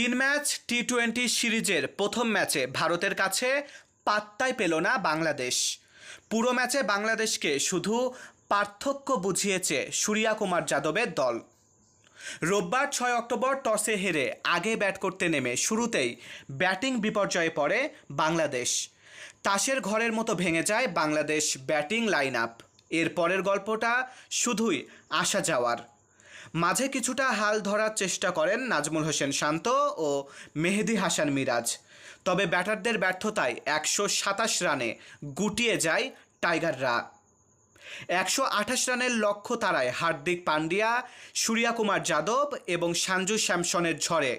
তিন match T twenty সিরিজের প্রথম ম্যাচে ভারতের কাছে পাত্তাই পেল না বাংলাদেশ। পুরো ম্যাচে বাংলাদেশকে শুধু পার্থক্য বুঝিয়েছে সূর্যা কুমার যাদবের দল। রোববার ছয় অক্টোবর টসে হেরে আগে ব্যাট করতে নেমে শুরুতেই ব্যাটিং বিপর্যয়ে পড়ে বাংলাদেশ। তাসের ঘরের মতো ভেঙে যায় বাংলাদেশ ব্যাটিং লাইন আপ। এর পরের গল্পটা শুধুই আসা যাওয়ার। মাঝে কিছুটা হাল ধরার চেষ্টা করেন নাজমুল হোসেন শান্ত ও মেহেদি হাসান মিরাজ। তবে ব্যাটারদের ব্যর্থতায় একশো সাতাশ রানে গুটিয়ে যায় টাইগাররা। একশো আঠাশ রানের লক্ষ্য তারায় হার্দিক পান্ডিয়া সূর্যকুমার যাদব এবং সঞ্জু স্যামসনের ঝড়ে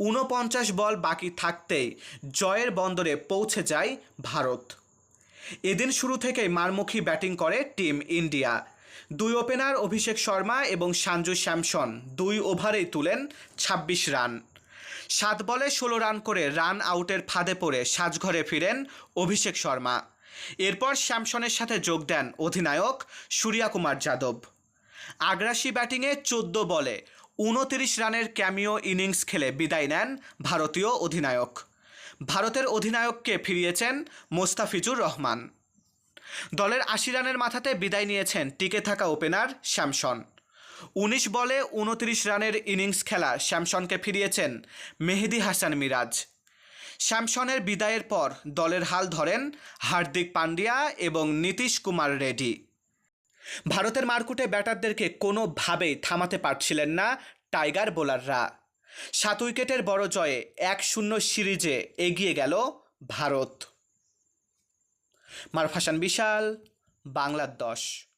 ঊনপঞ্চাশ বল বাকি থাকতেই জয়ের বন্দরে পৌঁছে যায় ভারত। এদিন শুরু থেকেই মারমুখী ব্যাটিং করে টিম ইন্ডিয়া। দুই ওপেনার অভিষেক শর্মা এবং সঞ্জু স্যামসন দুই ওভারেই তুলেন ২৬ রান। সাত বলে ষোলো রান করে রান আউটের ফাঁদে পড়ে সাজঘরে ফিরেন অভিষেক শর্মা। এরপর স্যামসনের সাথে যোগ দেন অধিনায়ক সূর্যকুমার যাদব। আগ্রাসী ব্যাটিংয়ে চোদ্দ বলে উনতিরিশ রানের ক্যামিও ইনিংস খেলে বিদায় নেন ভারতীয় অধিনায়ক। ভারতের অধিনায়ককে ফিরিয়েছেন মোস্তাফিজুর রহমান। দলের আশি রানের মাথাতে বিদায় নিয়েছেন টিকে থাকা ওপেনার শ্যামসন। উনিশ বলে উনত্রিশ রানের ইনিংস খেলা শ্যামসনকে ফিরিয়েছেন মেহেদি হাসান মিরাজ। শ্যামসনের বিদায়ের পর দলের হাল ধরেন হার্দিক পান্ডিয়া এবং নীতিশ কুমার রেড্ডি। ভারতের মারকুটে ব্যাটারদেরকে কোনোভাবেই থামাতে পারছিলেন না টাইগার বোলাররা। সাত উইকেটের বড় জয়ে এক শূন্য সিরিজে এগিয়ে গেল ভারত। মারফাসান বিশাল বাংলার দশ।